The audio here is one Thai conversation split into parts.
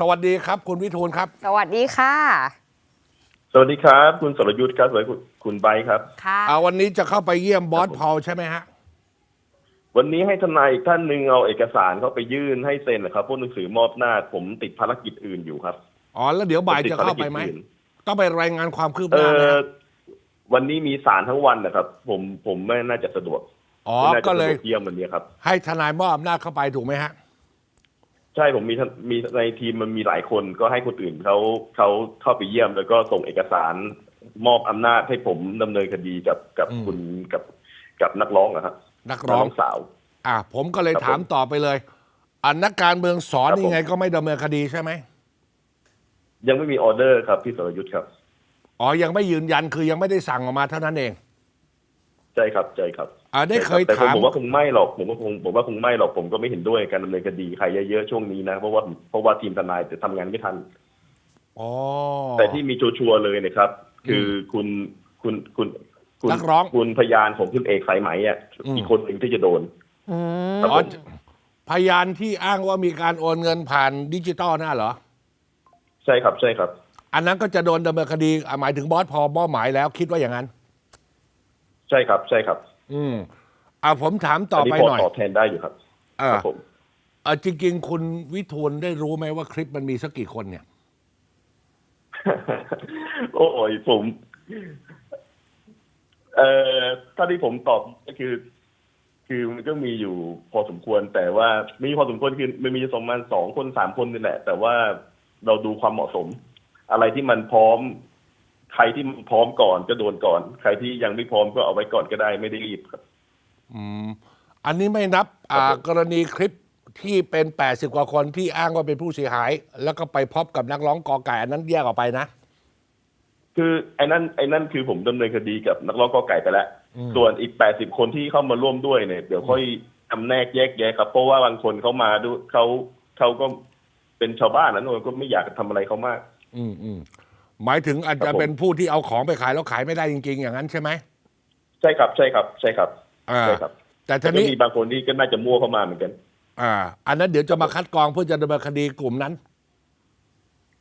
สวัสดีครับ คุณวิทูลครับ สวัสดีค่ะสวัสดีครับ คุณสรยุทธ์ครับสวัสดีคุณคุณไบร์ทครับ ค่ะอ่าวันนี้จะเข้าไปเยี่ยมบอสพอลใช่ไหมฮะ วันนี้ให้ทนายอีกท่านหนึ่งเอาเอกสารเข้าไปยื่นให้เซ็นนะครับพวกหนังสือมอบหน้าจผมติดภารกิจอื่นอยู่ครับอ๋อ แล้วเดี๋ยวบ่ายผมติดจะเข้าไปไหมภารกิจอื่นต้องไปรายงานความคืบหเอน้าไหมอฮะวันนี้มีสารทั้งวันนะครับ ผมผมไม่น่าจะสะดวกอ๋อ ไม่น่าจะก็สะเลดยวกเยี่ยมวันนี้ครับ ให้ทนายมอบอำนาจเข้าไปถูกไหมฮะ ใช่ผมมีท่านมีในทีมมันมีหลายคนก็ให้คนอื่นเขาเขาเข้าไปเยี่ยมแล้วก็ส่งเอกสารมอบอำนาจให้ผมดำเนินคดีกับกับอืม คุณกับกับนักร้องอะครับนักร้อง สาว อ่าผมก็เลยครับถามต่อไปเลยอันนักการเมืองสอนครับผม ยังไงก็ไม่ดำเนินคดีใช่ไหมยังไม่มีออเดอร์ครับพี่สรยุทธ์ครับ อ๋อยังไม่ยืนยันคือยังไม่ได้สั่งออกมาเท่านั้นเอง ใช่ครับใช่ครับอ่าได้เคยแต่ผมถามผมว่าคงไม่หรอกผมว่าคงผมว่าคงไม่หรอกผมก็ไม่เห็นด้วยการดำเนินคดีใครเยอะๆช่วงนี้นะเพราะว่าเพราะว่าทีมทนายจะทำงานไม่ทันอ๋อแต่ที่มีชัวร์ๆเลยนะครับ คือคุณคุณคุณคุณนักร้อง คุณพยานของคุณเอกสายไหมอะอืมอีกคนหนึ่งที่จะโดนอืมครับอ๋อผมพยานที่อ้างว่ามีการโอนเงินผ่านดิจิตอลน่ะเหรอ ใช่ครับใช่ครับ อันนั้นก็จะโดนดำเนินคดีอะหมายถึงบอสพอมอบหมายแล้วคิดว่าอย่างนั้น ใช่ครับใช่ครับ อืมอ่าผมถามต่อไปพอหน่อยตอบแทนได้อยู่ครับเออครับผมเออจริงๆคุณวิทูลได้รู้ไหมว่าคลิปมันมีสักกี่คนเนี่ย โอ้ยผม เอ่อถ้าที่ผมตอบก็คือ คือมันก็มีอยู่พอสมควร แต่ว่ามีพอสมควรคือมันมีประมาณสองคนสามคนนี่แหละ แต่ว่าเราดูความเหมาะสม อะไรที่มันพร้อม ใครที่มันพร้อมก่อนก็โดนก่อน ใครที่ยังไม่พร้อมก็เอาไว้ก่อนก็ได้ไม่ได้รีบครับอืมอันนี้ไม่นับอ่าครับผมกรณีคลิปที่เป็น 80 กว่าคนที่อ้างว่าเป็นผู้เสียหาย แล้วก็ไปพบกับนักร้องกอไก่อันนั้นแยกออกไปนะ คือไอ้นั่นไอ้นั่นคือผมดำเนินคดีกับนักร้องกอไก่ไปแล้วอืมส่วนอีกแปดสิบคนที่เข้ามาร่วมด้วยเนี่ยเดี๋ยวค่อยจำแนกแยกแยะครับ เพราะว่าบางคนเขามาดูเขาเขาก็เป็นชาวบ้านนะโนนก็ไม่อยากจะทำอะไรเขามาก อืมอืม หมายถึงอาจครัจะบผมเป็นผู้ที่เอาของไปขายแล้วขายไม่ได้จริง ๆ อย่างนั้นใช่ไหมใช่ครับใช่ครับใช่ครับอ่าใช่ครับ แต่แต่ทีก็นี้มีบางคนที่ก็น่าจะมั่วเข้ามาเหมือนกัน อ่า อันนั้นเดี๋ยวจะมาคัดกรองเพื่อจะดำเนินคดีกลุ่มนั้น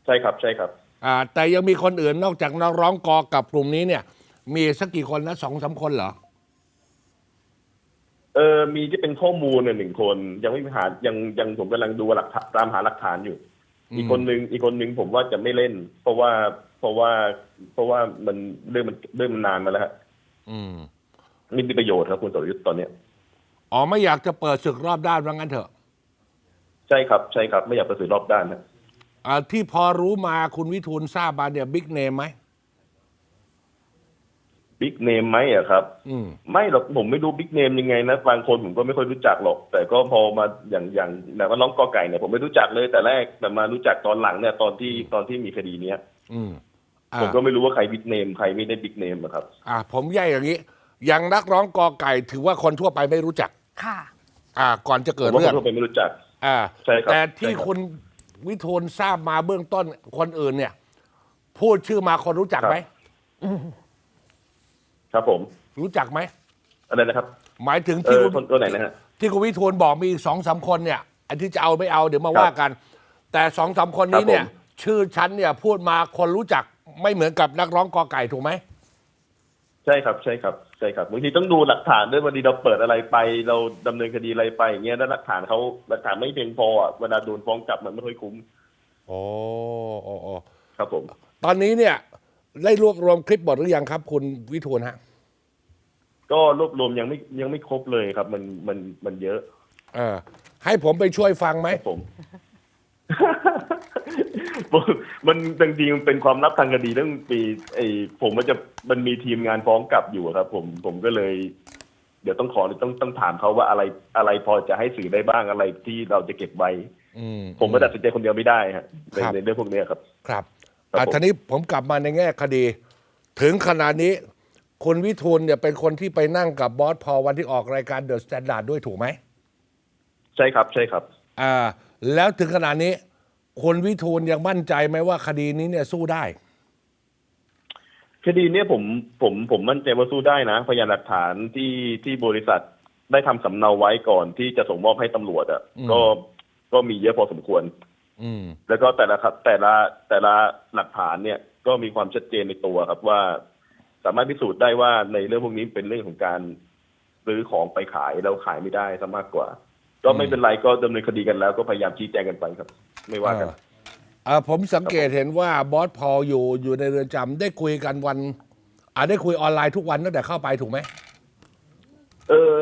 ใช่ครับใช่ครับ อ่า แต่ยังมีคนอื่นนอกจากนักร้องกอกับกลุ่มนี้เนี่ย มีสักกี่คนนะสองสามคนเหรอเออมีที่เป็นข้อมูลเนี่ยหนึ่งคน ยังไม่มีหายังยังผมกำลังดูหลักฐานตามหาหลักฐานอยู่อืมอีกคนนึงอีกคนนึงผมว่าจะไม่เล่น เพราะว่า เพราะว่าเพราะว่ามันเรื่องมันเรื่องมันนานมาแล้วฮะอืมไม่มีประโยชน์ครับคุณสรยุทธ์ตอนเนี้ยอ๋อไม่อยากจะเปิดศึกรอบด้านว่างั้นเถอะใช่ครับใช่ครับ ไม่อยากไปสื่อรอบด้านนะอ่าที่พอรู้มาคุณวิทูลทราบมาเนี่ยบิ๊กเนมไหม บิ๊กเนมไหมอะครับ อืม ไม่หรอกผมไม่รู้บิ๊กเนมยังไงนะบางคนผมก็ไม่ค่อยรู้จักหรอก แต่ก็พอมาอย่างอย่างแบบว่าน้องกอไก่เนี่ยผมไม่รู้จักเลยแต่แรกแต่มารู้จักตอนหลังเนี่ยตอนที่ตอนที่มีคดีเนี้ย อืมอ่า ผมก็ไม่รู้ว่าใครบิ๊กเนมใครไม่ได้บิ๊กเนมอะครับ อ่า ผมแยกอย่างนี้ อย่างนักร้องกอไก่ถือว่าคนทั่วไปไม่รู้จัก ค่ะ อ่า ก่อนจะผเกิดมว่าคเรื่อนงทั่วไปไม่รู้จัก อ่าใช่ครับแต่ที่ใช่ครับ คุณวิทูลทราบมาเบื้องต้นคนอื่นเนี่ย พูดชื่อมาคนรู้จักไหมครับผมรู้จักไหมอะไรนะครับ หมายถึงเอที่อคุณ คนตัวไหนนะฮะ ที่คุณวิทูลบอกมีอีกสองสามคนเนี่ยอันที่จะเอาไม่เอาเดี๋ยวมาครับว่ากัน แต่สองสามคนนี้เนี่ย ครับผม ชื่อฉันเนี่ยพูดมาคนรู้จัก ไม่เหมือนกับนักร้องกอไก่ถูกไหมใช่ครับใช่ครับใช่ครับบางทีต้องดูหลักฐานด้วยวันนี้เราเปิดอะไรไป เราดำเนินคดีอะไรไปอย่างเงี้ยแล้วหลักฐานเขาหลักฐานไม่เพียงพออะเวลาโดนฟ้องกลับมันไม่ค่อยคุ้มโอ้โอ้โอ้ครับผม ตอนนี้เนี่ย ได้รวบรวมคลิปหมดหรือยังครับ คุณวิทูลฮะก็รวบรวมยังไม่ยังไม่ครบเลยครับ มันมันมันเยอะเออให้ผมไปช่วยฟังไหม ครับผมผ มมันจริงๆมันเป็นความลับทางคดีเรื่องปีไอ้ผมมันจะมันมีทีมงานฟ้องกลับอยู่อะครับ ผมผมก็เลย เดี๋ยวต้องขอต้องต้องถามเขาว่าอะไรอะไรพอจะให้สื่อได้บ้างอะไรที่เราจะเก็บไว้ อืม ผมก็ตัดสินใจคนเดียวไม่ได้ฮะในครับ ในเรื่องพวกเนี้ยครับ ครับครับอะผม ทีนี้ผมกลับมาในแง่คดี ถึงขนาดนี้ คุณวิทูลเนี่ยเป็นคนที่ไปนั่งกับบอสพอวันที่ออกรายการเดอะสแตนดาร์ดด้วยถูกไหมใช่ครับ ใช่ครับ อ่า แล้วถึงขนาดนี้คุณวิทูลยังมั่นใจไหมว่าคดีนี้เนี่ยสู้ได้ คดีเนี้ยผมผมผมมั่นใจว่าสู้ได้นะ พยานหลักฐานที่ที่บริษัทได้ทำสำเนาไว้ก่อนที่จะส่งมอบให้ตำรวจอะ่ะอืมก็ก็มีเยอะพอสมควร อืม แล้วก็แต่ละครับ แต่ละแต่ละหลักฐานเนี่ย ก็มีความชัดเจนในตัวครับว่า สามารถพิสูจน์ได้ว่าในเรื่องพวกนี้เป็นเรื่องของการซื้อของไปขายแล้วขายไม่ได้ซะมากกว่า ก็ไม่เป็นไรก็ดำเนินคดีกันแล้ว ก็พยายามชี้แจงกันไปครับ ไม่ว่ากันเออเอ่อผมสังเกตเห็นว่าบอสพอลอยู่อยู่ในเรือนจำได้คุยกันวันอ่าได้คุยออนไลน์ทุกวันตั้งแต่เข้าไปถูกไหม เออ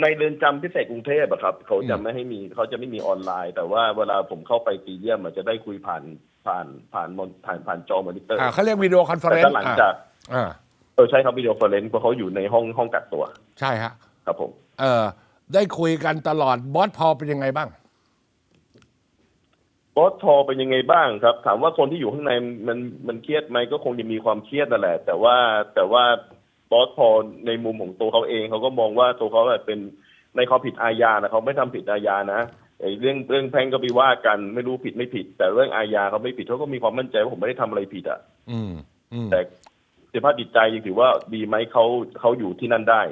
ในเรือนจำพิเศษกรุงเทพอะครับ เขาจะอืมไม่ให้มีเขาจะไม่มีออนไลน์ แต่ว่าเวลาผมเข้าไปตีเยี่ยมอะจะได้คุยผ่านผ่านผ่านมอนผ่านผ่านจอมอนิเตอร์ อ่าเขาเรียกวิดีโอคอนเฟอแต่เรนก็ซ์หลังจากอ่าเออใช่ครับวิดีโอเฟอร์เรนซ์เพราะเขาอยู่ในห้องห้องกักตัว ใช่ฮะ ครับผม เออ ได้คุยกันตลอดบอสพอลเป็นยังไงบ้าง บอสทอเป็นยังไงบ้างครับ ถามว่าคนที่อยู่ข้างในมันมันเครียดไหมก็คงจะมีความเครียดนั่นแหละ แต่ว่าแต่ว่าบอสทอในมุมของตัวเขาเองเขาก็มองว่าตัวเขาแบบเป็นในความผิดอาญานะเขาไม่ทำผิดอาญานะไอ้เรื่องเรื่องแพ่งก็ไปว่ากันไม่รู้ผิดไม่ผิด แต่เรื่องอาญาเขาไม่ผิดเขาก็มีความมั่นใจว่าผมไม่ได้ทำอะไรผิดอะอืมอืมแต่สภาพจิตใจยังถือว่าดีไหมเขาเขาอยู่ที่นั่นได้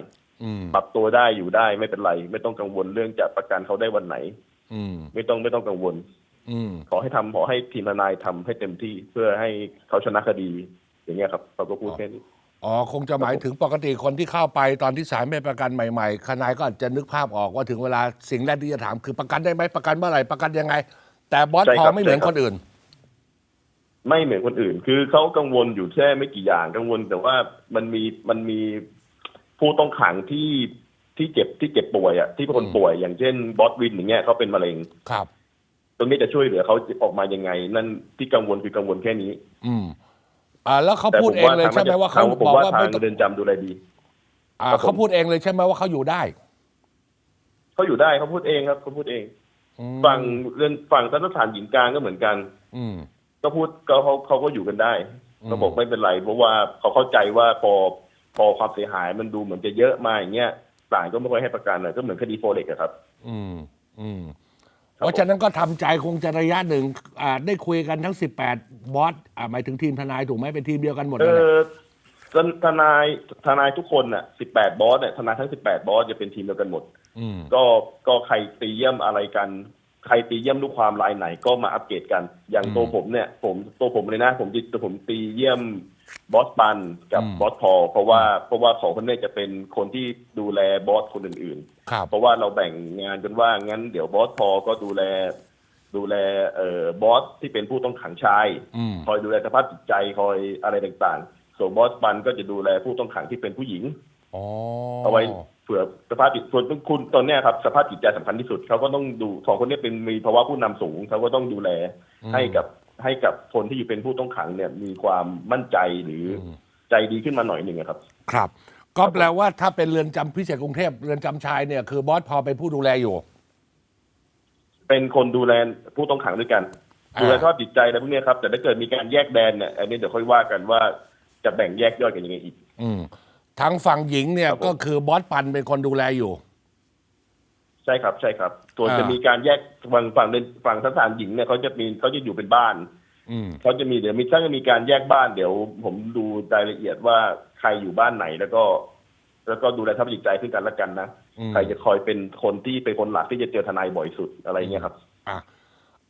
อืมปรับตัวได้อยู่ได้ไม่เป็นไร ไม่ต้องกังวลเรื่องจะประกันเขาได้วันไหน อืมไม่ต้องไม่ต้องกังวล อืมขอให้ทำขอให้ทีมทนายทำให้เต็มที่เพื่อให้เขาชนะคดี อย่างเงี้ยครับเขาก็พูดแค่นี้ อ๋อคงจะหมายถึงปกติคนที่เข้าไปตอนที่ศาลไม่ประกันใหม่ๆทนายก็อาจจะนึกภาพออกว่าถึงเวลาสิ่งแรกที่จะถามคือประกันได้ไหมประกันเมื่อไหร่ประกันยังไง แต่บอสใช่พอครับไม่เหมือนใช่ครับ คนอื่น ไม่เหมือนคนอื่น คือเขากังวลอยู่แค่ไม่กี่อย่างกังวล แต่ว่ามันมีมันมี ผู้ต้องขังที่ที่เจ็บที่เจ็บป่วยอะที่เป็นคนอืมป่วยอย่างเช่นบอสวินอย่างเงี้ยเขาเป็นมะเร็งครับ ตรงนี้จะช่วยเหลือเขาออกมายังไง นั่นที่กังวลคือกังวลแค่นี้ อืม อ่า แล้วเขาแต่พูผดมเองว่าเลยทางใช่ไหมว่าเขาทางผมบอกว่าว่าทาไม่งต้องเรือนจำดูแลดี อ่าครับผมเขาพูดเองเลยใช่ไหมว่าเขาอยู่ได้เขาอยู่ได้เขาพูดเองครับเขาพูดเองอืมฝั่งเรือนฝั่งสถานหญิงกลางก็เหมือนกัน อืมก็พูดก็เขาเขาก็อยู่กันได้อืมเขาบอกไม่เป็นไร เพราะว่าเขาเข้าใจว่าพอ พอความเสียหายมันดูเหมือนจะเยอะมาอย่างเงี้ยศาลก็ไม่ค่อยให้ประกันเลยก็เหมือนคดีโฟเล็กครับ อืมอืมครับเพราะฉะนั้นก็ทำใจคงจะระยะหนึ่งอ่าได้คุยกันทั้ง 18 บอสอ่าหมายถึงทีมทนายถูกไหมเป็นทีมเดียวกันหมดเอเลยอทนทนายทนายทุกคนน่ะสิบแปดบอสเนี่ยทนายทั้งสิบแปดบอสจะเป็นทีมเดียวกันหมด อืม ก็ก็ใครตีเยี่ยมอะไรกัน ใครตีเยี่ยมลูกความรายไหนก็มาอัปเกรดกัน อย่างอืมอืม บอสพอลเพราะว่าเพราะว่าสองคนเนี้จะเป็นคนที่ดูแลบอสคนอื่นครับๆเพราะว่าเราแบ่งงานกันว่างั้นเดี๋ยวบอสพอลก็ดูแล ดูแลเอ่อบอสที่เป็นผู้ต้องขังชายอืมคอยดูแลสภาพจิตใจคอยอะไรต่างๆ ส่วนบอสปันก็จะดูแลผู้ต้องขังที่เป็นผู้หญิงอ๋อเอาไว้เผื่อสภาพจิตส่วนคุณตอนเนี้ยครับสภาพจิตใจสำคัญที่สุดเขาก็ต้องดูสองคนเนี้เป็นมีภาวะผู้นำสูงเขาก็ต้องดูแลอืมให้กับ ให้กับคนที่อยู่เป็นผู้ต้องขังเนี่ยมีความมั่นใจหรืออมใจดีขึ้นมาหน่อยหนึ่งอะครับ ครับ ก็แปลว่าถ้าเป็นเรือนจำพิเศษกรุงเทพเรือนจำชายเนี่ยคือบอสพอเป็นผู้ดูแลอยู่ เป็นคนดูแลผู้ต้องขังด้วยกัน อ่า ดูแลสภาพจิตใจอะไรพวกเนี้ยครับ แต่ถ้าเกิดมีการแยกแดนเนี่ยอันนี้เดี๋ยวค่อยว่ากันว่าจะแบ่งแยกย่อยกันยังไงอีก อืมทางฝั่งหญิงเนี่ยครับผม ก็คือบอสปันเป็นคนดูแลอยู่ ใช่ครับใช่ครับส่วนอ่า จะมีการแยกฝั่งฝั่งฝั่งสถานหญิงเนี่ยเขาจะมีเขาจะอยู่เป็นบ้าน อืม เขาจะมีเดี๋ยวมีถ้าจะมีการแยกบ้านเดี๋ยว ผมดูรายละเอียดว่าใครอยู่บ้านไหนแล้วก็ แล้วก็ดูแลสภาพจิตใจซึ่งกันและกันนะอืม ใครจะคอยเป็นคนที่เป็นคนหลักที่จะเจอทนายบ่อยสุดอะไรเงี้ยครับ อะ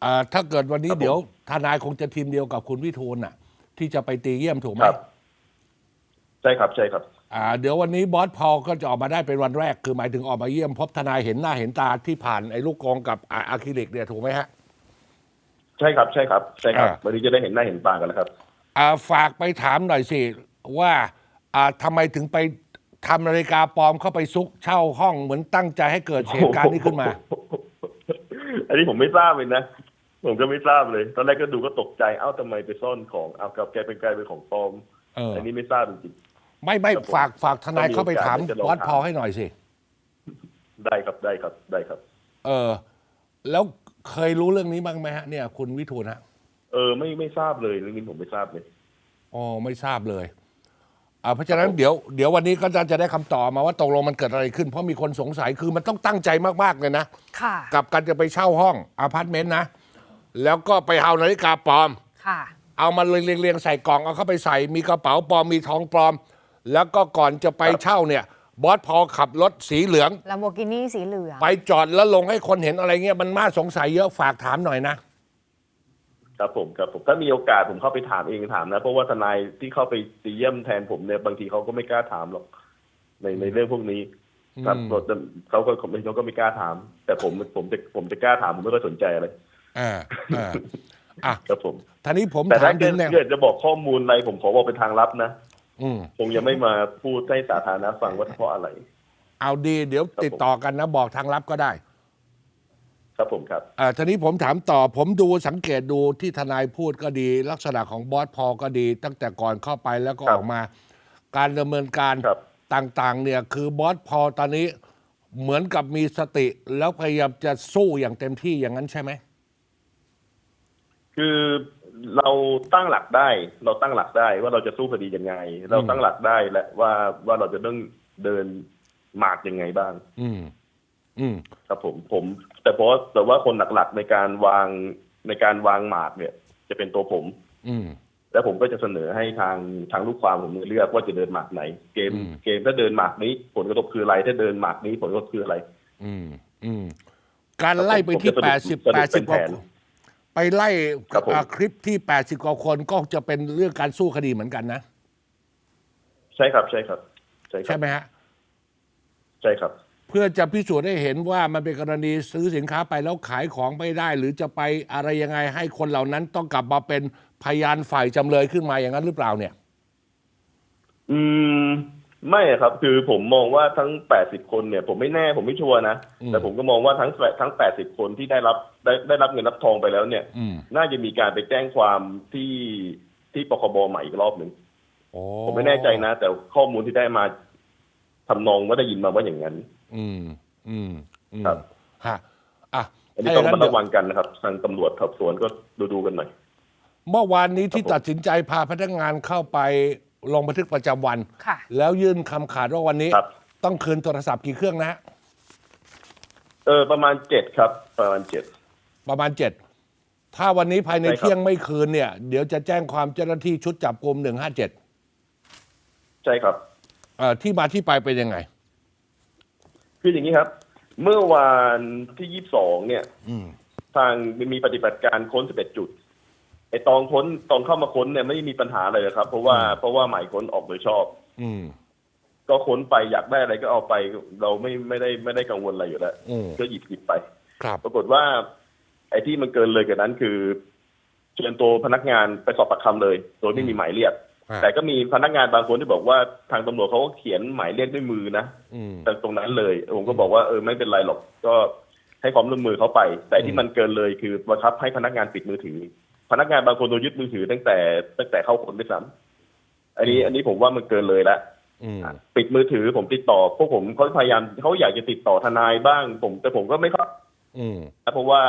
อ่าถ้าเกิดวันนี้ครับผม เดี๋ยวทนายคงจะทีมเดียวกับคุณวิทูลน่ะ ที่จะไปตีเยี่ยมถูกไหม ครับ ใช่ครับใช่ครับ อ่าเดี๋ยววันนี้บอสพอลก็จะออกมาได้เป็นวันแรก คือหมายถึงออกมาเยี่ยมพบทนายเห็นหน้าเห็นตาที่ผ่านไอ้ลูกกองกับอะอะคริลิกเนี่ยถูกไหมฮะ ใช่ครับใช่ครับใช่ครับอ่า วันนี้จะได้เห็นหน้าเห็นตากันแล้วครับ อ่าฝากไปถามหน่อยสิว่าอ่าทำไมถึงไปทำนาฬิกาปลอมเข้าไปซุกเช่าห้องเหมือนตั้งใจให้เกิดเหตุการณ์นี้ขึ้นมา อันนี้ผมไม่ทราบเลยนะ ผมก็ไม่ทราบเลย ตอนแรกก็ดูก็ตกใจ เอ้าทำไมไปซ่อนของ เอากับแกเป็นกลายเป็นของปลอม เออ อันนี้ไม่ทราบจริง ไม่ไม่ครับผมฝากฝากทนายเข้าไปถามถ้ามีโอกาสจะลองบอสพอลถามให้หน่อยสิๆได้ครับได้ครับได้ครับ เออ แล้วเคยรู้เรื่องนี้บ้างไหมฮะเนี่ยคุณวิทูลฮะเออไม่ไม่ทราบเลยเรื่องนี้ผมไม่ทราบเลยอ๋อไม่ทราบเลยอ่าเพราะฉะนั้นเดี๋ยวเดี๋ยววันนี้ก็จะได้คำตอบมาว่าตกลงมันเกิดอะไรขึ้น เพราะมีคนสงสัยคือมันต้องตั้งใจมากๆเลยนะค่ะกับการจะไปเช่าห้องอพาร์ตเมนต์นะแล้วก็ไปเอานาฬิกาปลอม ค่ะ เอามาเรียงเรียงๆใส่กล่องเอาเข้าไปใส่มีกระเป๋าปลอมมีทองปลอม แล้วก็ก่อนจะไปครับเช่าเนี่ย บอสพอขับรถสีเหลืองลัมโบกินี่สีเหลือง ไปจอดแล้วลงให้คนเห็นอะไรเงี้ยมันน่าสงสัยเยอะฝากถามหน่อยนะ ครับผมครับผมถ้ามีโอกาสผมเข้าไปถามเองถามนะ เพราะว่าทนายที่เข้าไปตีเยี่ยมแทนผมเนี่ยบางทีเขาก็ไม่กล้าถามหรอกในในเรื่องพวกนี้ครับอืมเขาก็เขาก็ไม่กล้าถาม แต่ผมผมจะผมจะกล้าถามผมไม่ค่อยสนใจอะไรอ่าอ่าอะครับผมท่านี้ผมแต่ถาถ้ามถึเกิดงแนวเกิดจะบอกข้อมูลอะไรผมขอบอกเป็นทางลับนะ อืมคงยังไม่มาพูดให้สาธารณะฟังว่าเพราะอะไร เอาดีเดี๋ยวครับติดต่อกันนะบอกทางลับก็ได้ ครับผมครับอ่าทีนี้ผมถามต่อ ผมดูสังเกตดูที่ทนายพูดก็ดี ลักษณะของบอสพอก็ดี ตั้งแต่ก่อนเข้าไปแล้วก็ครัอบอกมา การดำเนินการครับ ต่างๆ เนี่ยคือบอสพอตอนนี้เหมือนกับมีสติ แล้วพยายามจะสู้อย่างเต็มที่อย่างนั้นใช่ไหม คือ เราตั้งหลักได้ เราตั้งหลักได้ว่าเราจะสู้คดียังไง เราตั้งหลักได้และว่าว่าเราจะต้องเดินหมากยังไงบ้าง อืม อืมครับผมผม แต่เพราะแต่ว่าคนหลักๆในการวางในการวางหมากเนี่ย จะเป็นตัวผม อืมแล้วผมก็จะเสนอให้ทางทางลูกความผมเลือกว่าจะเดินหมากไหน เกมอืมเกมถ้าเดินหมากนี้ ผลกระทบคืออะไร ถ้าเเดินหมากนี้ผลกระทบคืออะไร อืม อืม การไล่ไปที่ผมจะแปสดรุสิบปสรุปแปดสิบเป็นกว่าแผน ไปไล่ครับผม อ่าคลิปที่แปดสิบกว่าคนก็จะเป็นเรื่องการสู้คดีเหมือนกันนะ ใช่ครับใช่ครับใช่ครัใช่บไหมฮะ ใช่ครับ เพื่อจะพิสูจน์ให้เห็นว่ามันเป็นกรณีซื้อสินค้าไปแล้วขายของไม่ได้ หรือจะไปอะไรยังไงให้คนเหล่านั้นต้องกลับมาเป็นพยานฝ่ายจำเลยขึ้นมาอย่างนั้นหรือเปล่าเนี่ย อืม ไม่ครับคือผมมองว่าทั้งแปดสิบคนเนี่ย ผมไม่แน่ผมไม่ชัวร์นะอืม แต่ผมก็มองว่าทั้งทั้งแปดสิบคนที่ได้รับได้ได้รับเงินรับทองไปแล้วเนี่ย อืมน่าจะมีการไปแจ้งความที่ที่ปคบใหม่อีกรอบหนึ่งโอ้ผมไม่แน่ใจนะ แต่ข้อมูลที่ได้มาทำนองว่าได้ยินมาว่าอย่างนั้น อืม อืมอืมครับ ฮะอะอันนี้ถ้าต้อองย่างนั้นมาระวังกันนะครับทางตำรวจสอบสวนก็ดูดูๆกันหน่อย เมื่อวานนี้ที่ครับผมตัดสินใจพาพนักงานเข้าไป ลงบันทึกประจำวัน ค่ะ แล้วยื่นคำขาดว่าวันนี้ ครับ ต้องคืนโทรศัพท์กี่เครื่องนะฮะเออประมาณเจ็ดครับ ประมาณเจ็ด ประมาณเจ็ดถ้าวันนี้ภายในใช่ครับ เที่ยงไม่คืนเนี่ย เดี๋ยวจะแจ้งความเจ้าหน้าที่ชุดจับกลุ่มหนึ่งห้าเจ็ดใช่ครับ ที่มาที่ไปเป็นยังไง คืออย่างนี้ครับ เมื่อวานที่ยี่สิบสองเนี่ยอืมทางมีปฏิบัติการค้น11จุด ไอตอนค้นตอนเข้ามาค้นเนี่ยไม่มีปัญหาเลยครับ เพราะว่าเพราะว่าหมายค้นออกโดยชอบ อืม ก็ค้นไปอยากได้อะไรก็เอาไป เราไม่ไม่ได้ไม่ได้กังวลอะไรอยู่แล้วอืม ก็หยิบหยิบไป ครับ ปรากฏว่า ไอ้ที่มันเกินเลยกว่านั้นคือเชิญตัวพนักงานไปสอบปากคำเลย โดยไม่มีหมายเรียก อ่า แต่ก็มีพนักงานบางคนที่บอกว่าทางตำรวจเขาก็เขียนหมายเรียกด้วยมือนะอืม แต่ตรงนั้นเลยผมก็บอกว่าเออไม่เป็นไรหรอก ก็ให้ความร่วมมือเขาไป แต่ที่มันเกินเลยคือบังคับให้พนักงานปิดมือถือ พนักงานบางคนโดนยึดมือถือตั้งแต่ตั้งแต่เข้าคนด้วยซ้ำอันนี้ อันนี้ผมว่ามันเกินเลยละอืมปิดมือถือผมติดต่อ พวกผมเขาพยายามเขาอยากจะติดต่อทนายบ้าง ผม แต่ผมก็ไม่เข้าอืมเพราะว่า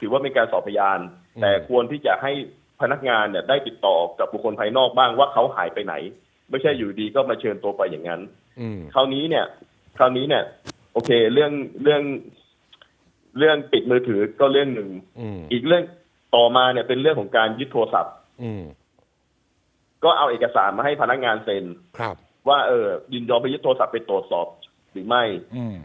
ถือว่าเป็นการสอบพยานอืมแต่ควรที่จะให้พนักงานเนี่ยได้ติดต่อกับบุคคลภายนอกบ้างว่าเขาหายไปไหน ไม่ใช่อยู่ดีก็มาเชิญตัวไปอย่างนั้นอืมคราวนี้เนี่ย คราวนี้เนี่ย โอเค เรื่องเรื่อง เรื่องปิดมือถือก็เรื่องหนึ่งอืมอีกเรื่อง ต่อมาเนี่ยเป็นเรื่องของการยึดโทรศัพท์ อืม ก็เอาเอกสารมาให้พนักงานเซ็นครับ ว่าเออยินยอมไปยึดโทรศัพท์ไปตรวจสอบหรือไม่ อืม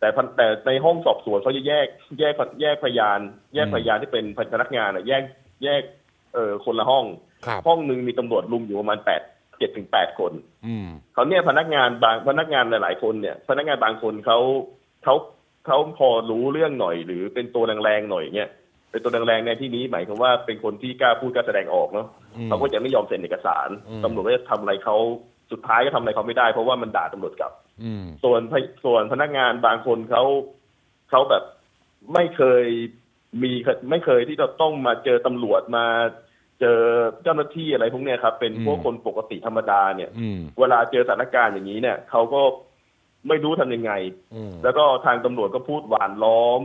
แต่พันแต่ในห้องสอบสวนเขาจะแยก แยกแยกพยาน แยกอืม พยานที่เป็นพนักงานอะแยกแยก เออคนละห้อง ครับ ห้องหนึ่งมีตำรวจรุมอยู่ประมาณแปดเจ็ดถึงแปดคน อืม เขาเนี่ยพนักงานบางพนักงานหลาย ๆ คนเนี่ย พนักงานบางคนเขาเขาเขาพอรู้เรื่องหน่อย หรือเป็นตัวแรงๆหน่อยเนี่ย เป็นตัวแรงๆในที่นี้หมายความว่าเป็นคนที่กล้าพูดกล้าแสดงออกเนาะอืมเขาก็จะไม่ยอมเซ็นเอกสารอืมตำรวจก็จะทำอะไรเขาสุดท้ายก็ทำอะไรเขาไม่ได้ เพราะว่ามันด่าตำรวจกลับอืมส่วนพยส่วนพนักงานบางคนเขาเขาแบบไม่เคยมีไม่เคยที่จะต้องมาเจอตำรวจมา เจอเจ้าหน้าที่อะไรพวกเนี้ยครับ เป็นอืมพวกคนปกติธรรมดาเนี่ยอืมเวลาเจอสถานการณ์อย่างนี้เนี่ยเขาก็ไม่รู้ทำยังไงอืมแล้วก็ทางตำรวจก็พูดหวานล้อม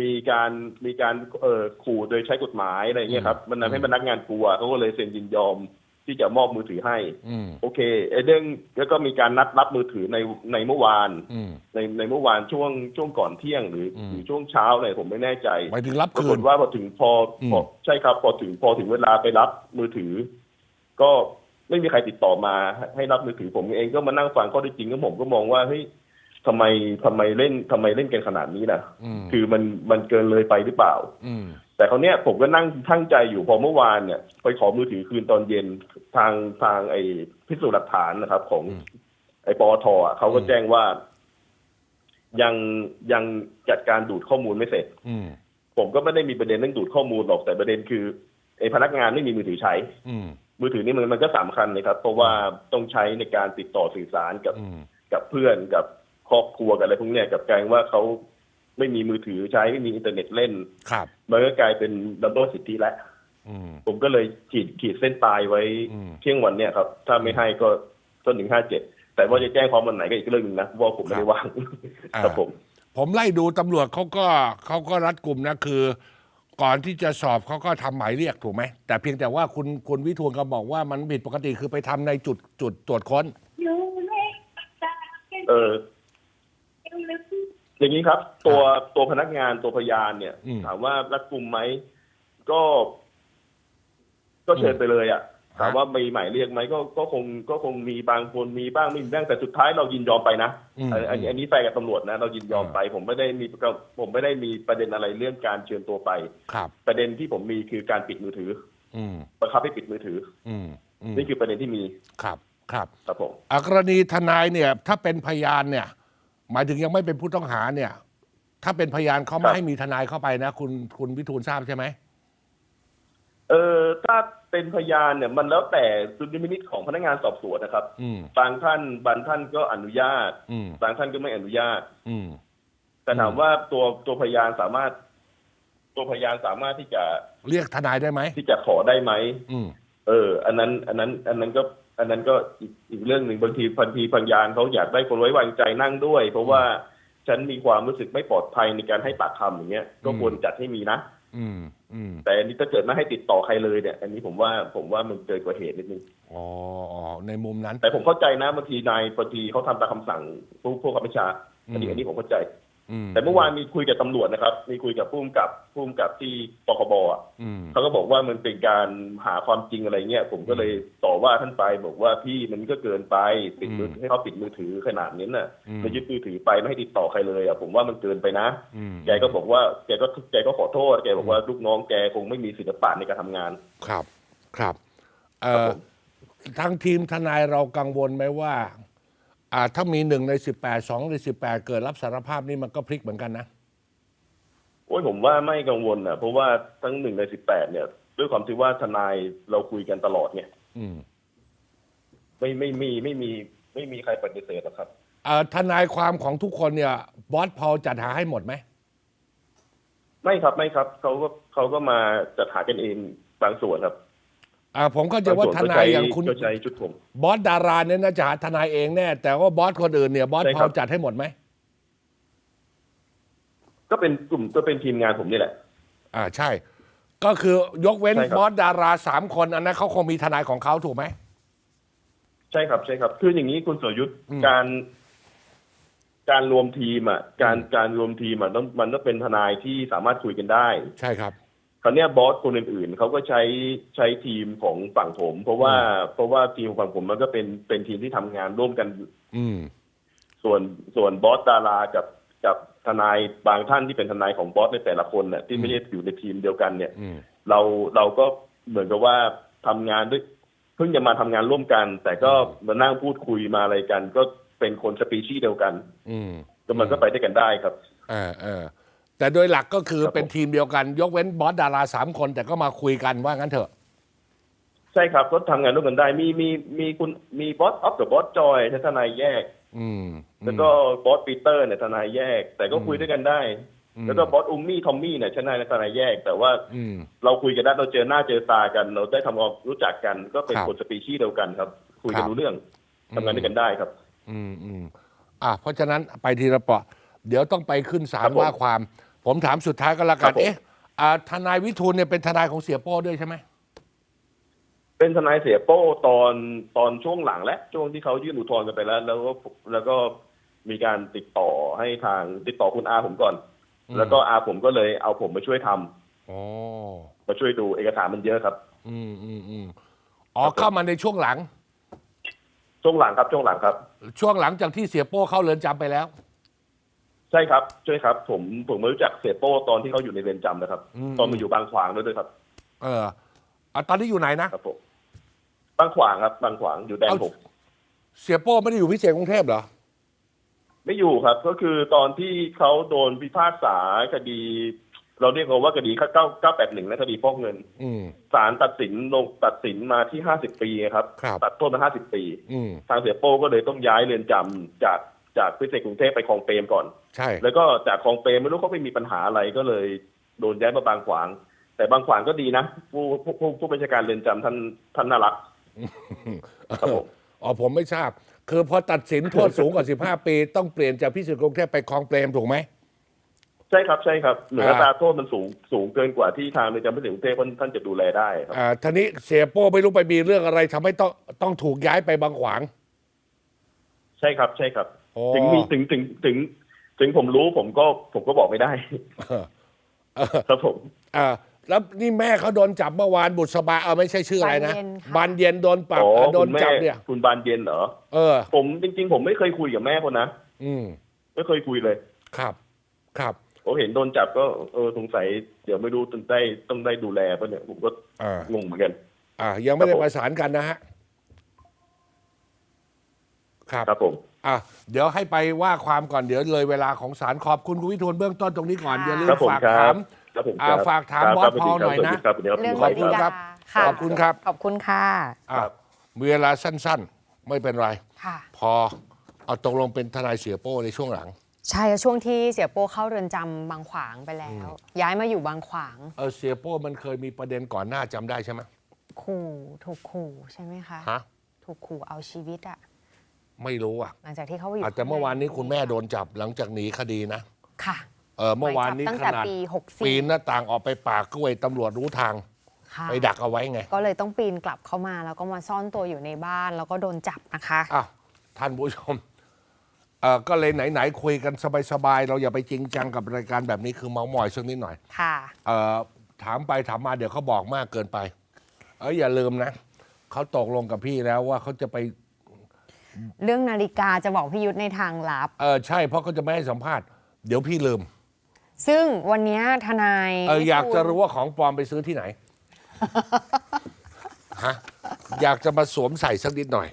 มีการมีการเอ่อขู่โดยใช้กฎหมายอะไรอย่างเงี้ยครับมันทำให้พนักงานกลัวเขาก็เลยเซ็นยินยอมที่จะมอบมือถือให้ อืม โอเคไอ้เรื่องแล้วก็มีการนัดรับมือถือในในเมื่อวาน อืม ในในเมื่อวานช่วงช่วงก่อนเที่ยงหรืออม หรือช่วงเช้าเลยผมไม่แน่ใจหมายถึงรับปราคืกนฏว่าพอถึงพอพอมใช่ครับพอถึงพอถึงเวลาไปรับมือถือ ก็ไม่มีใครติดต่อมาให้ให้รับมือถือผมเองก็มานั่งฟังข้อเท็จจริงก็ผมก็มองว่าเฮ้ย ทำไมทำไมเล่นทำไมเล่นกันขนาดนี้นะอืมคือมันมันเกินเลยไปหรือเปล่า อืมแต่เขาวเนี้ยผมก็นั่งทั้งใจอยู่พอเมื่อวานเนี่ย ไปขอมือถือคืนตอนเย็นทางทางไอ้พิสูจน์หลักฐานนะครับ ของอืมไอ้ปอทอะเขาก็อืมแจ้งว่า ยังยังจัดการดูดข้อมูลไม่เสร็จ อืมผมก็ไม่ได้มีประเด็นเรื่องดูดข้อมูลหรอกแต่ประเด็นคือไอ้พนักงานไม่มีมือถือใช้ อืมมือถือนี่มันมันก็สำคัญนะครับ เพราะว่าต้องใช้ในการติดต่อสื่อสารกับอืมกับเพื่อนกับ ครอบครัวกับอะไรพวกเนี้ยกับกลายว่าเขาไม่มีมือถือใช้ไม่มีอินเทอร์เน็ตเล่น ครับ มันก็กลายเป็นดับเบิลสิทธิแล้วอืม ผมก็เลยขีดขีดเส้นตายไว้อืม เที่ยงวันเนี่ยครับ ถ้าไม่ให้ก็ต้นถึงห้าเจ็ดแต่ว่าจะแจ้งความวันไหนก็อีกเรื่องหนึงนะเพราะว่าผมไม่ได้ว่างอ่าครับผม ผมไล่ดูตำรวจเขาก็เขาก็รัดกลุ่มนะคือ ก่อนที่จะสอบเขาก็ทำหมายเรียกถูกไหม แต่เพียงแต่ว่าคุณคุณวิทูลก็บอกว่ามันผิดปกติคือไปทำในจุดจุดตรวจค้น เออ อย่างนี้ครับ ตัวตัวพนักงานตัวพยานเนี่ย อืม ถามว่ารัดกุมไหมก็ ก็เชิญไปเลยอะฮะถามว่ามีหมายเรียกไหมก็ก็คงก็คงมีบางคนมีบ้างไม่มีบ้างแต่สุดท้ายเรายินยอมไปนะอืมอันอันนี้อันนี้แฟร์กับตำรวจนะ เรายินยอมไป ผมไม่ได้มีผมไม่ได้มีประเด็นอะไรเรื่องการเชิญตัวไป ครับ ประเด็นที่ผมมีคือการปิดมือถืออืม บังคับให้ปิดมือถืออืมอืมนี่คือประเด็นที่มีครับ ครับครับผม อะกรณีทนายเนี่ย ถ้าเป็นพยานเนี่ย หมายถึงยังไม่เป็นผู้ต้องหาเนี่ย ถ้าเป็นพยานเขาไม่ให้มีทนายเข้าไปนะ คุณคุณวิทูลทราบใช่ไหมเออถ้าเป็นพยานเนี่ย มันแล้วแต่ดุลพินิจของพนักงานสอบสวนนะครับอืม บางท่านบางท่านก็อนุญาตอืม บางท่านก็ไม่อนุญาต อืม แต่ถามว่าตัวตัวพยานสามารถ ตัวพยานสามารถที่จะเรียกทนายได้ไหมที่จะขอได้ไหม อืม เออ อันนั้น อันนั้น อันนั้นก็ อันนั้นก็อีกอีกเรื่องหนึ่งบางทีพันทีพยานเขาอยากได้คนไว้วางใจนั่งด้วย เพราะว่าฉันมีความรู้สึกไม่ปลอดภัยในการให้ปากคำอย่างเงี้ยก็ควรจัดให้มีนะอืมอืมแต่อันนี้ถ้าเกิดไม่ให้ติดต่อใครเลยเนี่ย อันนี้ผมว่าผมว่ามันเกินกว่าเหตุนิดนึงอ๋ออ๋อในมุมนั้น แต่ผมเข้าใจนะบางทีนายบางทีเขาทำตามคำสั่งผู้ผู้ขับบัญชาอันนี้อืมอันนี้ผมเข้าใจอืม แต่เมื่อวานมีคุยกับตำรวจนะครับ มีคุยกับผู้กำกับผู้กำกับที่ปคบอะอืมเขาก็บอกว่ามันเป็นการหาความจริงอะไรเงี้ยผมก็เลยต่อว่าท่านไปบอกว่าพี่มันก็เกินไปปิดมืออืมให้เขาปิดมือถือขนาดนี้น่ะอืมมายึดมือถือไปไม่ให้ติดต่อใครเลยอะผมว่ามันเกินไปนะอืมแกก็บอกว่าแกก็แกก็ขอโทษแกบอกว่าลูกน้องแกคงไม่มีศิลปะในการทำงาน ครับครับเอ่ครับอผมทางทีมทนายเรากังวลไหมว่า อ่าถ้ามีหนึ่งในสิบแปดสองในสิบแปดเกิดรับสารภาพนี่มันก็พลิกเหมือนกันนะ โอ้ยผมว่าไม่กังวลนะเพราะว่าทั้งหนึ่งในสิบแปดเนี่ย ด้วยความที่ว่าทนายเราคุยกันตลอดเนี่ยอืมไม่ไม่มีไม่มีไม่มีใครปฏิเสธหรอกครับ เอ่อทนายความของทุกคนเนี่ยบอสพอลจัดหาให้หมดไหมไม่ครับไม่ครับเขาก็เขาก็มาจัดหากันเองบางส่วนครับ อ่าผมก็จะบางว่าส่วนทก็นายใช้อย่างคุณก็ใช้ชุดผมบอสดาราเนี่ยน่าจะหาทนายเองแน่ แต่ว่าบอสคนอื่นเนี่ยบอสใช่พครัอบลจัดให้หมดไหมก็เป็นกลุ่มก็เป็นทีมงานผมนี่แหละ อ่าใช่ ก็คือยกเว้นใช่ครับบอสดาราสามคนอันนั้นเขาคงมีทนายของเขาถูกไหมใช่ครับใช่ครับ คืออย่างนี้คุณสรยุทธ์อืมการ การรวมทีมอะการการรวมทีมอะต้องมันต้องเป็นทนายที่สามารถคุยกันได้ ใช่ครับค ราวเนี้ยบอสคนอื่นๆเขาก็ใช้ใช้ทีมของฝั่งผม เพราะว่าเพราะว่าทีมของฝั่งผมมันก็เป็นเป็นทีมที่ทำงานร่วมกัน อืม ส่วนส่วนบอสดารากับกับทนายบางท่านที่เป็นทนายของบอสในแต่ละคนเนี่ยที่ไม่ได้อยู่ในทีมเดียวกันเนี่ย อืม เราเราก็เหมือนกับว่าทำงานด้วยเพิ่งจะมาทำงานร่วมกัน แต่ก็มานั่งพูดคุยมาอะไรกัน ก็เป็นคนสปีชีส์เดียวกัน อืมก็มันก็ไปด้วยกันได้ครับ เออเออ แต่โดยหลักก็คือครับผมเป็นทีมเดียวกัน ยกเว้นบอสดาราสามคน แต่ก็มาคุยกันว่างั้นเถอะ ใช่ครับก็ทำงานร่วมกันได้มีมีมีคุณมีบอสออฟกับบอสจอยทนายแยก อืมแล้วก็บอสปีเตอร์เนี่ยทนายแยก แต่ก็คุยด้วยกันได้อืมแล้วก็บอสอุมมี่ทอมมี่เนี่ยทนายทนายแยก แต่ว่าอืมเราคุยกันได้เราเจอหน้าเจอตากัน เราได้ทำความรู้จักกัน ก็เป็นครับคนสปีชีส์เดียวกันครับ คุยกัคนรับรู้เรื่องทำงานด้วยกันได้ครับ อืมอืมอะเพราะฉะนั้นไปทีละเปาะเดี๋ยวต้องไปขึ้นศาครัลบผมว่าความ ผมถามสุดท้ายก็แล้วคกัรันบผม เอ๊ะอ่าทนายวิทูลเนี่ยเป็นทนายของเสียโป้ด้วยใช่ไหมเป็นทนายเสียโป้ตอนตอนช่วงหลังและช่วงที่เขายื่นอุทธรณ์กันไปแล้ว แล้วก็แล้วก็มีการติดต่อให้ทางติดต่อคุณอาผมก่อน แล้วก็อาผมก็เลยเอาผมมาช่วยทำอ๋อมาช่วยดูเอกสารมันเยอะครับ อืมอืมอืมอ๋อครับผม เข้ามาในช่วงหลัง ช่วงหลังครับช่วงหลังครับ ช่วงหลังจากที่เสียโป้เข้าเรือนจำไปแล้ว ใช่ครับใช่ครับ ผมผมมารู้จักเสียโป้ตอนที่เขาอยู่ในเรือนจำนะครับ อืม ตอนมาอยู่บางขวางด้วยด้วยครับเอออะตอนนี้อยู่ไหนนะครับผมบางขวางครับ บางขวางอยู่แดนเอาหกเสียโป้ไม่ได้อยู่พิเศษกรุงเทพเหรอไม่อยู่ครับ ก็คือตอนที่เขาโดนพิพากษาคดี เราเรียกว่าคดีเก้าเก้าแปดหนึ่งและคดีฟอกเงินอืม ศาลตัดสินลงตัดสินมาที่ห้าสิบปีครับ ครับ ตัดโทษมาห้าสิบปี อืม ทางเสียโป้ก็เลยต้องย้ายเรือนจำจาก จากพิเศษกรุงเทพไปคลองเปรมก่อน ใช่ แล้วก็จากคลองเปรมไม่รู้เขาไปมีปัญหาอะไรก็เลยโดนย้ายมาบางขวาง แต่บางขวางก็ดีนะ ผู้ผู้ผู้ผู้บัญชาการเรือนจำท่านท่านน่ารัก ครับผม อ๋อผมไม่ทราบ คือพอตัดสินโทษสูงกว่า 15 ปี ต้องเปลี่ยนจากพิเศษกรุงเทพไปคลองเปรมถูกไหม ใช่ครับใช่ครับเหนืออัอ่าตราโทษมันสูงสูงเกินกว่าที่ทางเรือนจำพิเศษกรุงเทพท่านท่านจะดูแลได้ครับ อ่าทีนี้เสียโป้ไม่รู้ไปมีเรื่องอะไรทำให้ต้องต้องถูกย้ายไปบางขวาง ใช่ครับใช่ครับโอ้ ถึงมีถึงถึงถึง ถึงผมรู้ผมก็ผมก็บอกไม่ได้เออเออครับผมอ่าแล้วนี่แม่เขาโดนจับเมื่อวานบุษบาเออไม่ใช่ชื่ออะไรนะบานเย็นค่ะบานเย็นโดนปรับอ๋อเออโดคุนณแม่จับเนี่ย คุณบานเย็นเหรอเออ ผมจริง ๆ ผมไม่เคยคุยกับแม่คนนะอืมไม่เคยคุยเลย ครับ ครับผมเห็นโดนจับก็เออสงสัยเดี๋ยวไม่รู้ต้องได้ต้องได้ดูแลป่ะเนี่ยผมก็อ่างงเหมือนกัน อ่า ยังไม่ได้ครับผมประสานกันนะฮะครับครับผม อะเดี๋ยวให้ไปว่าความก่อนเดี๋ยวเลยเวลาของศาลขอบคุณคุณวิทูลเบื้องต้นตรงนี้ก่อนค่ะอย่าลืมครับผมฝากครัถาบม ครับผมอ่าครับฝากถามครับบอสครับพอลหน่อยนะสวัสดีครับสวัสดีครับ เรื่องขอบกคุณติครักาบค่ะขอบคุณครับ ขอบคุณค่ะ อะเวลาสั้นๆ ไม่เป็นไร ค่ะ พอเอาตกลงเป็นทนายเสียโป้ในช่วงหลังใช่ช่วงที่เสียโป้เข้าเรือนจำบางขวางไปแล้ว ย้ายมาอยู่บางขวางเออเสียโป้มันเคยมีประเด็นก่อนหน้าจำได้ใช่ไหมขู่ถูกขู่ใช่ไหมคะ ฮะถูกขู่เอาชีวิตอะ ไม่รู้อะ หลังจากที่เขาไปอยู่อาจจะเมื่อวานนี้คุณแม่โดนจับหลังจากหนีคดีนะ ค่ะเออเมื่อวานนี้หมายจับตั้งขแต่นาดปีปีน64หน้าต่างออกไปปากกล้วยตำรวจรู้ทางค่ะไปดักเอาไว้ไงก็เลยต้องปีนกลับเข้ามาแล้วก็มาซ่อนตัวอยู่ในบ้านแล้วก็โดนจับนะคะ อ้าวท่านผู้ชมเออก็เลยไหน ๆ คุยกันสบาย ๆ เราอย่าไปจริงจังกับรายการแบบนี้คือเมาส์มอยสักนิดหน่อย ค่ะ เออถามไปถามมาเดี๋ยวเขาบอกมากเกินไป เอออย่าลืมนะ เขาตกลงกับพี่แล้วว่าเขาจะไป เรื่องนาฬิกาจะบอกพี่ยุทธในทางลับ เออใช่เพราะเขาจะไม่ให้สัมภาษณ์เดี๋ยวพี่ลืมซึ่งวันนี้ทนายเออวิทูลอยากจะรู้ว่าของปลอมไปซื้อที่ไหนฮะอยากจะมาสวมใส่สักนิดหน่อย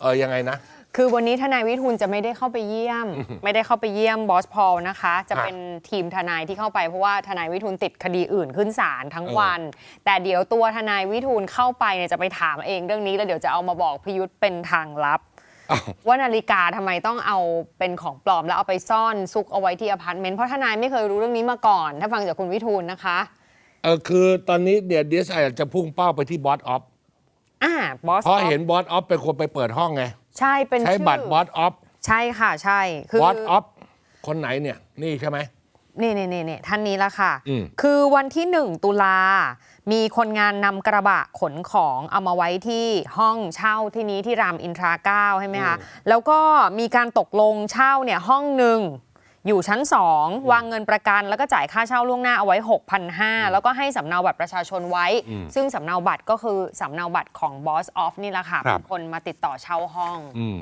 เออยังไงนะ คือวันนี้ทนายวิทูลจะไม่ได้เข้าไปเยี่ยม ไม่ได้เข้าไปเยี่ยมบอสพอลนะคะ จะครับเป็นทีมทนายที่เข้าไปเพราะว่าทนายวิทูลติดคดีอื่นขึ้นศาลทั้งเออวัน แต่เดี๋ยวตัวทนายวิทูลเข้าไปเนี่ยจะไปถามเองเรื่องนี้แล้วเดี๋ยวจะเอามาบอกพิยุทธเป็นทางลับอ้า วว่านาฬิกาทำไมต้องเอาเป็นของปลอมแล้วเอาไปซ่อนซุกเอาไว้ที่อพาร์ตเมนต์เพราะทนายไม่เคยรู้เรื่องนี้มาก่อน ถ้าฟังจากคุณวิทูลนะคะเออคือตอนนี้เนี่ยดีเอสไอจะพุ่งเป้าไปที่บอสออฟอ่าบอสเพราะเห็นบอสออฟเป็นคนไปเปิดห้องไง ใช่เป็นใช้ชื่บัตรบอสออฟใช่ค่ะใช่คืบอสออฟคนไหนเนี่ย นี่ใช่ไหม นี่นี่นี่นี่ท่านนี้ละค่ะ อืม คือวันที่1ตุลา มีคนงานนำกระบะขนของเอามาไว้ที่ห้องเช่าที่นี้ที่รามอินทราเก้าใช่ไหมคะ แล้วก็มีการตกลงเช่าเนี่ยห้องหนึ่ง อยู่ชั้น2วางเงินประกันแล้วก็จ่ายค่าเช่าล่วงหน้าเอาไว้ 6,500 แล้วก็ให้สำเนาบัตรประชาชนไว้ อืมซึ่งสำเนาบัตรก็คือสำเนาบัตรของบอสออฟนี่แหละค่ะครับ เป็นคนมาติดต่อเช่าห้อง อืม